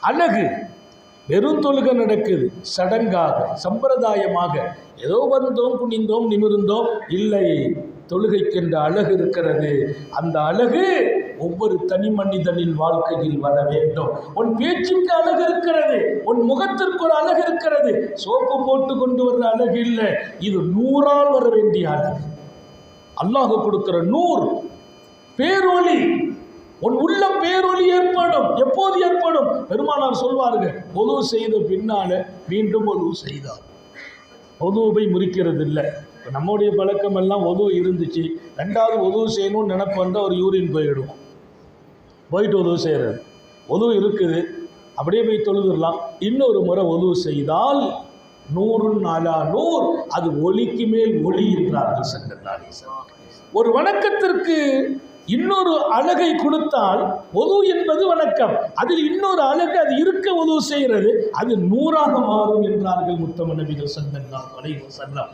அழகு. வெறும் தொழுகை நடக்குது. சடங்காக சம்பிரதாயமாக. ஏதோ வந்தோம் குனிந்தோம் நிமிர்ந்தோம். இல்லை. தொழுகைக்கென்ற அழகு இருக்கிறது. அந்த அழகு ஒவ்வொரு தனி மனிதனின் வாழ்க்கையில் வர வேண்டும். உன் பேச்சுக்கு அழகு இருக்கிறது. உன் முகத்திற்கு ஒரு அழகு இருக்கிறது. சோப்பு போட்டு கொண்டு வர்ற அழகு இல்லை. இது நூறால் வர வேண்டிய அழகு. அல்லாஹ் கொடுக்கிற நூறு. பேரொளி. உன் பெருமானார் சொல்வார்கள் பொது செய்த பின்னால் மீண்டும் பொது செய்தார். ஒதுவை முறிக்கிறது இல்லை இப்போ நம்முடைய பழக்கம் எல்லாம் ஒது இருந்துச்சு ரெண்டாவது உதவு செய்யணும்னு நினப்பு வந்தால் ஒரு யூரின் போயிடும் போயிட்டு உதவு செய்கிறது உதவு இருக்குது அப்படியே போய் தொழுதுடலாம். இன்னொரு முறை உதவு செய்தால் நூறு நாலா நூறு அது ஒளிக்கு மேல் ஒளி என்றார்கள் சங்கர் ஒரு வணக்கத்திற்கு இன்னொரு அழகை கொடுத்தால் ஒது என்பது வணக்கம். அதில் இன்னொரு அழகு அது இருக்க உதவு செய்கிறது. அது நூறாக மாறும் என்றார்கள் முத்தம நபிகள் சங்கல்லா அலைஹி செல்லம்